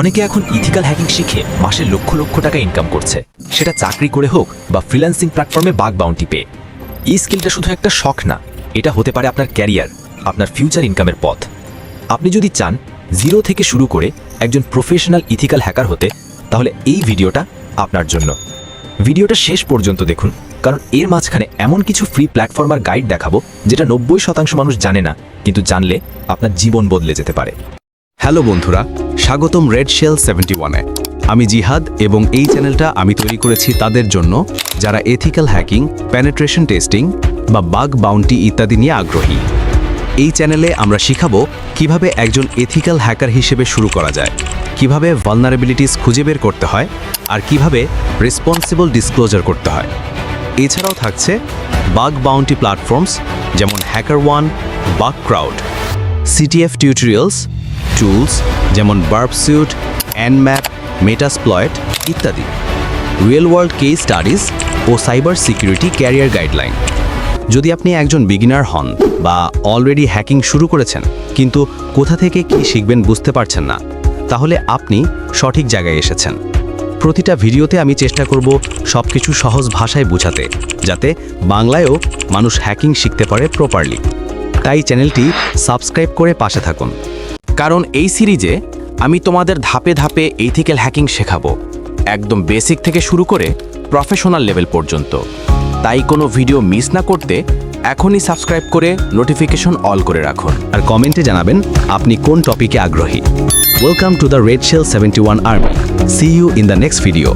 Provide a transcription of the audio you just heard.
অনেকে এখন ethical hacking শিখে মাসে লক্ষ লক্ষ টাকা ইনকাম করছে। সেটা চাকরি করে হোক বা ফ্রিল্যান্সিং প্ল্যাটফর্মে বাগ বাউন্টি পেয়ে। এই স্কিলটা শুধু একটা শখ না, এটা হতে পারে আপনার ক্যারিয়ার আপনার ফিউচার ইনকামের পথ। আপনি যদি চান জিরো থেকে শুরু করে একজন প্রফেশনাল ইথিক্যাল হ্যাকার হতে, তাহলে এই ভিডিওটা আপনার জন্য। ভিডিওটা শেষ পর্যন্ত দেখুন, কারণ এর মাঝখানে এমন কিছু ফ্রি প্ল্যাটফর্ম আর গাইড দেখাবো, যেটা নব্বই শতাংশ মানুষ জানে না, কিন্তু জানলে আপনার জীবন বদলে যেতে পারে। হ্যালো বন্ধুরা, স্বাগতম রেড শেল সেভেন্টি ওয়ানে আমি জিহাদ এবং এই চ্যানেলটা আমি তৈরি করেছি তাদের জন্য যারা এথিক্যাল হ্যাকিং প্যানেট্রেশন টেস্টিং বা বাগ বাউন্টি ইত্যাদি নিয়ে আগ্রহী। এই চ্যানেলে আমরা শিখাবো কীভাবে একজন এথিক্যাল হ্যাকার হিসেবে শুরু করা যায়, কীভাবে ভালনারেবিলিটিস খুঁজে বের করতে হয় আর কীভাবে রেসপন্সিবল ডিসক্লোজার করতে হয়। এছাড়াও থাকছে বাগ বাউন্টি প্ল্যাটফর্মস যেমন hacker one bug crowd CTF tutorials tools যেমন বার্বসিউট অ্যানম্যাপ মেটাসপ্লয়েট ইত্যাদি। রিয়েল ওয়ার্ল্ড কেস স্টাডিজ ও সাইবার সিকিউরিটি ক্যারিয়ার গাইডলাইন যদি আপনি একজন বিগিনার হন বা অলরেডি হ্যাকিং শুরু করেছেন, কিন্তু কোথা থেকে কি শিখবেন বুঝতে পারছেন না, তাহলে আপনি সঠিক জায়গায় এসেছেন। প্রতিটা ভিডিওতে আমি চেষ্টা করব সবকিছু সহজ ভাষায় বোঝাতে, যাতে বাংলায়ও মানুষ হ্যাকিং শিখতে পারে প্রপারলি তাই চ্যানেলটি সাবস্ক্রাইব করে পাশে থাকুন। কারণ এই সিরিজে আমি তোমাদের ধাপে ধাপে এইথিক্যাল হ্যাকিং শেখাবো, একদম বেসিক থেকে শুরু করে প্রফেশনাল লেভেল পর্যন্ত। তাই কোনো ভিডিও মিস না করতে এখনই সাবস্ক্রাইব করে নোটিফিকেশন অল করে রাখুন। আর কমেন্টে জানাবেন, আপনি কোন টপিকে আগ্রহী। Welcome to the red shell seventy one army see you in the next video